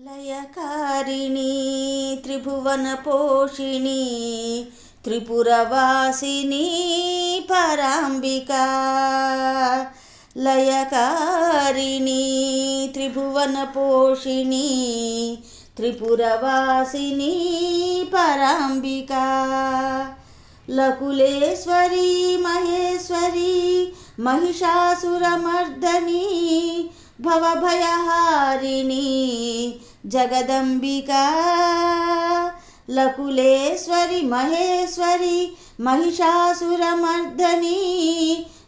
లయకారిణి త్రిభువన పోషిణి త్రిపురవాసిని Parambika. లయకారిణి త్రిభువన పోషిణి త్రిపురవాసిని Parambika. లకులేశ్వరి Maheshwari Mahishasuramardini భవభయహారిణి Jagdambika లకులేశ్వరి Maheshwari Mahishasuramardini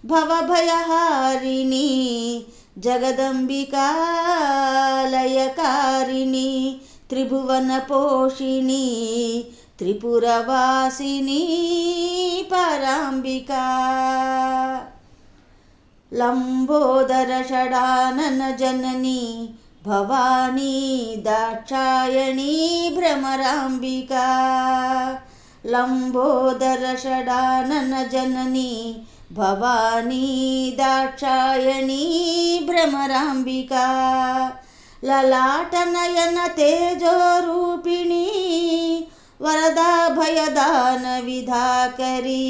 భవభయహారిణి జగదంబికాలయకారిణి త్రిభువన పోషిణి लम्बोदरषडाननजननी Bhavani Dakshayani Bhramarambika. लम्बोदरषडाननजननी Bhavani Dakshayani Bhramarambika. ललाटनयनतेजोरूपिणी वरदाभयदानविधाकरी।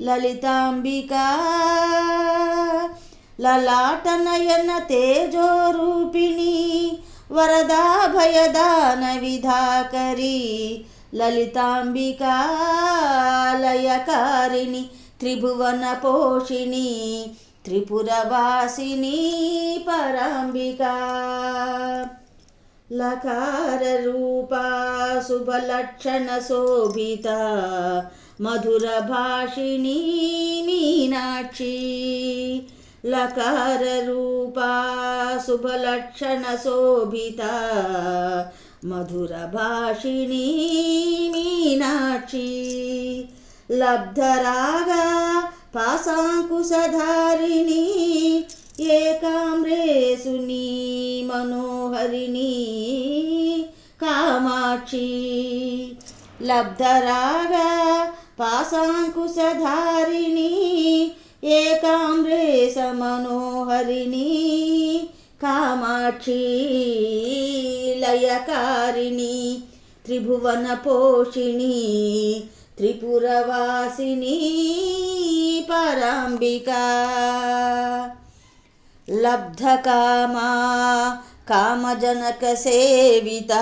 Janani Bhavani Dakshayani తేజోరూపిణి వరదా భయదాన విధాకరీ. Lalithambika లలాటనయన తేజోరూపిణి వరదా భయదాన విధాకరీ Lalithambika లయకారిణి త్రిభువన పోషిణి త్రిపురవాసిని పరాంబికా. లకార Roopa శుభలక్షణ Sobhita Mathura భాషిణీ Meenakshi లకార Roopa శుభలక్షణ Sobhita Mathura భాషిణీ Meenakshi లబ్ధరాగా పాశాంకుశధారిణి ఏకామ్రేసుని మనోహరిణి Kamakshi లబ్ధరాగా పాశాంకుశధారిణి ఏకామ్రేశ మనోహరిణి Kamakshi లయకారిణి త్రిభువన పోషిణి త్రిపురవాసిని పరాంబికా లబ్ధకామా కామజనక Savitha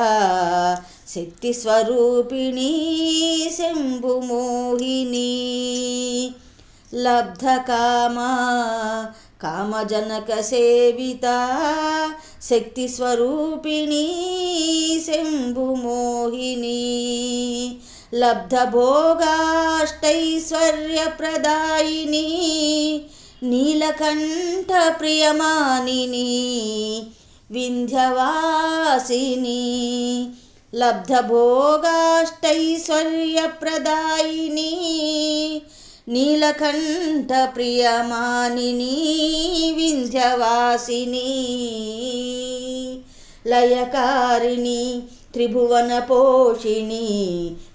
శక్తిస్వరూపిణీ శంభుమోహిని లబ్ధకామా కామజనక Savitha శక్తిస్వరూపిణీ శంభుమోహిని లబ్ధభోగాష్టైశ్వర్యప్రదాయిని Neelakantha ప్రియమానిని Vindhyavasini. లబ్ధభోగాష్టైశ్వర్యప్రదాయిని Neelakantha ప్రియమానిని Vindhyavasini లయకారిణి త్రిభువన పోషిణి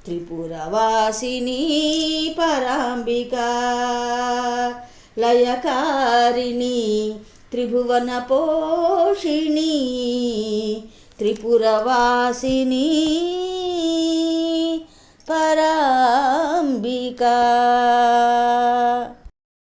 త్రిపురవాసిని పరాంబికా లయకారిణి త్రిభువన పోషిణి త్రిపురవాసిని పరాంబికా